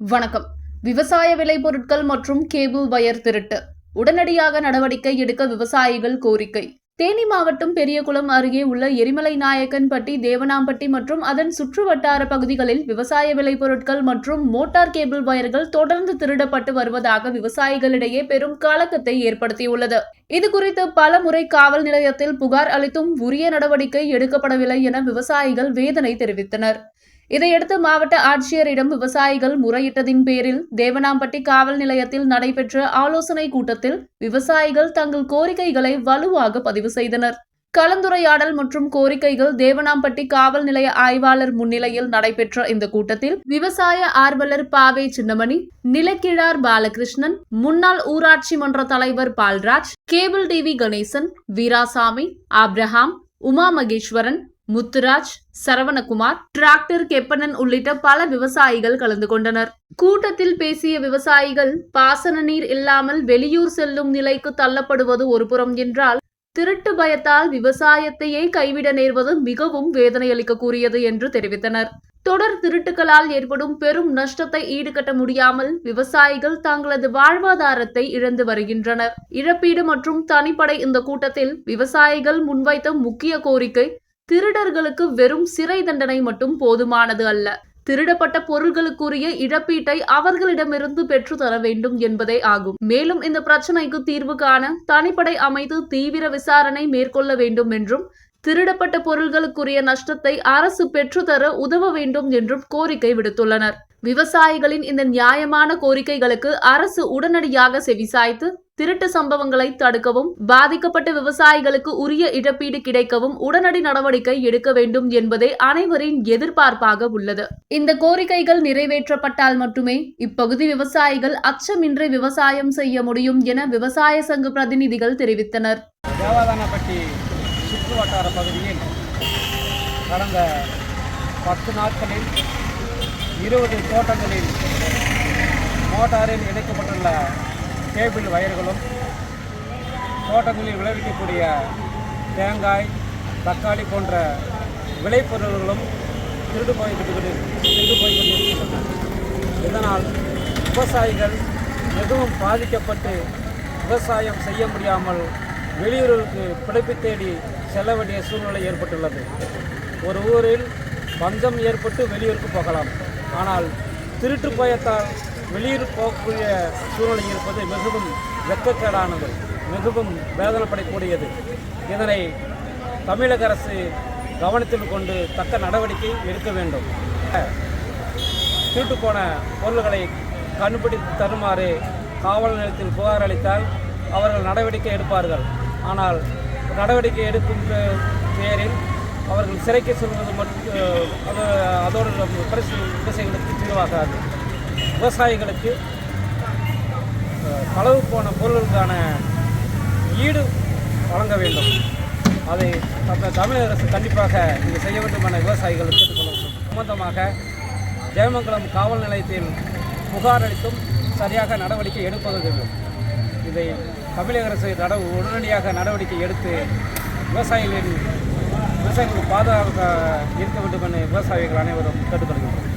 வணக்கம். விவசாய விலை பொருட்கள் மற்றும் கேபிள் வயர் திருட்டு. உடனடியாக நடவடிக்கை எடுக்க விவசாயிகள் கோரிக்கை. தேனி மாவட்டம் பெரியகுளம் அருகே உள்ள எரிமலை நாயக்கன்பட்டி தேவனாம்பட்டி மற்றும் அதன் சுற்று வட்டார பகுதிகளில் விவசாய விளைபொருட்கள் மற்றும் மோட்டார் கேபிள் வயர்கள் தொடர்ந்து திருடப்பட்டு வருவதாக விவசாயிகளிடையே பெரும் கலக்கத்தை ஏற்படுத்தியுள்ளது. இது குறித்து பல முறை காவல் நிலையத்தில் புகார் அளித்தும் உரிய நடவடிக்கை எடுக்கப்படவில்லை என விவசாயிகள் வேதனை தெரிவித்தனர். இதையடுத்து மாவட்ட ஆட்சியரிடம் விவசாயிகள் முறையிட்டதின் பேரில் தேவனாம்பட்டி காவல் நிலையத்தில் நடைபெற்ற ஆலோசனை கூட்டத்தில் விவசாயிகள் தங்கள் கோரிக்கைகளை வலுவாக பதிவு செய்தனர். கலந்துரையாடல் மற்றும் கோரிக்கைகள் தேவனாம்பட்டி காவல் நிலைய ஆய்வாளர் முன்னிலையில் நடைபெற்ற இந்த கூட்டத்தில் விவசாய ஆர்வலர் பாவே சின்னமணி நிலக்கிழார் பாலகிருஷ்ணன் முன்னாள் ஊராட்சி மன்ற தலைவர் Balraj cable TV Ganesan Veerasamy Abraham Uma Maheswaran Muthuraj Saravanakumar tractor Keppanan உள்ளிட்ட பல விவசாயிகள் கலந்து கொண்டனர். கூட்டத்தில் பேசிய விவசாயிகள் பாசன நீர் இல்லாமல் வெளியூர் செல்லும் நிலைக்கு தள்ளப்படுவது ஒருபுறம் என்றால் திருட்டு பயத்தால் விவசாயத்தையே கைவிட நேர்வது மிகவும் வேதனையளிக்கக்கூடியது என்று தெரிவித்தனர். தொடர் திருட்டுகளால் ஏற்படும் பெரும் நஷ்டத்தை ஈடுகட்ட முடியாமல் விவசாயிகள் தங்களது வாழ்வாதாரத்தை இழந்து வருகின்றனர். இழப்பீடு மற்றும் தனிப்படை இந்த கூட்டத்தில் விவசாயிகள் முன்வைத்த முக்கிய கோரிக்கை திருடர்களுக்கு வெறும் சிறை தண்டனை மட்டும் போதுமானது அல்ல. திருடப்பட்ட பொருள்களுக்குரிய இழப்பீட்டை அவர்களிடமிருந்து பெற்று தர வேண்டும் என்பதே ஆகும். மேலும் இந்த பிரச்சனைக்கு தீர்வு காண தனிப்படை அமைத்து தீவிர விசாரணை மேற்கொள்ள வேண்டும் என்றும் திருடப்பட்ட பொருள்களுக்குரிய நஷ்டத்தை அரசு பெற்றுத்தர உதவ வேண்டும் என்றும் கோரிக்கை விடுத்துள்ளனர். விவசாயிகளின் இந்த நியாயமான கோரிக்கைகளுக்கு அரசு உடனடியாக செவிசாய்த்து திருட்டு சம்பவங்களை தடுக்கவும் பாதிக்கப்பட்ட விவசாயிகளுக்கு உரிய இழப்பீடு கிடைக்கவும் உடனடி நடவடிக்கை எடுக்க வேண்டும் என்பதே அனைவரின் எதிர்பார்ப்பாக உள்ளது. இந்த கோரிக்கைகள் நிறைவேற்றப்பட்டால் மட்டுமே இப்பகுதி விவசாயிகள் அச்சமின்றி விவசாயம் செய்ய முடியும் என விவசாய சங்க பிரதிநிதிகள் தெரிவித்தனர். சுற்று வட்டார பகுதியில் கடந்த பத்து நாட்களில் இருபது தோட்டங்களில் மோட்டாரில் இணைக்கப்பட்டுள்ள கேபிள் வயர்களும் தோட்டங்களில் விளைவிக்கக்கூடிய தேங்காய் தக்காளி போன்ற விளைபொருள்களும் திருடு போய் திருடு போய் கொண்டிருக்கின்றன இதனால் விவசாயிகள் மிகவும் பாதிக்கப்பட்டு விவசாயம் செய்ய முடியாமல் வெளியூருக்கு பிழைப்பு தேடி செல்ல வேண்டிய சூழ்நிலை ஏற்பட்டுள்ளது. ஒரு ஊரில் பஞ்சம் ஏற்பட்டு வெளியூருக்கு போகலாம். ஆனால் திருட்டு பயத்தால் வெளியூர் போகக்கூடிய சூழ்நிலை இருப்பது மிகவும் வெக்கக்கேடானது மிகவும் வேதனைப்படக்கூடியது. இதனை தமிழக அரசு கவனத்தில் கொண்டு தக்க நடவடிக்கை எடுக்க வேண்டும். திருட்டு போன பொருள்களை கண்டுபிடித்து தருமாறு காவல் நிலையத்தில் புகார் அளித்தால் அவர்கள் நடவடிக்கை எடுப்பார்கள். ஆனால் நடவடிக்கை எடுக்கும் பெயரில் பேரில் அவர்கள் சிறைக்கு செல்வது மட்டும் அது அதோடு நம்ம விவசாயிகளுக்கு தீர்வாகாது. விவசாயிகளுக்கு களவு போன பொருளுக்கான ஈடு வழங்க வேண்டும். அதை தமிழக அரசு கண்டிப்பாக இங்கே செய்ய வேண்டும் என விவசாயிகள் கேட்டுக்கொள்ள வேண்டும் சம்பந்தமாக ஜெயமங்கலம் காவல் நிலையத்தில் புகார் அளித்தும் சரியாக நடவடிக்கை எடுப்பதில்லை இதை தமிழக அரசு நட உடனடியாக நடவடிக்கை எடுத்து விவசாயிகளின் விவசாயிகளுக்கு பாதுகாப்பாக இருக்க வேண்டும் என விவசாயிகள் அனைவரும் கேட்டுக்கொள்கின்றனர்.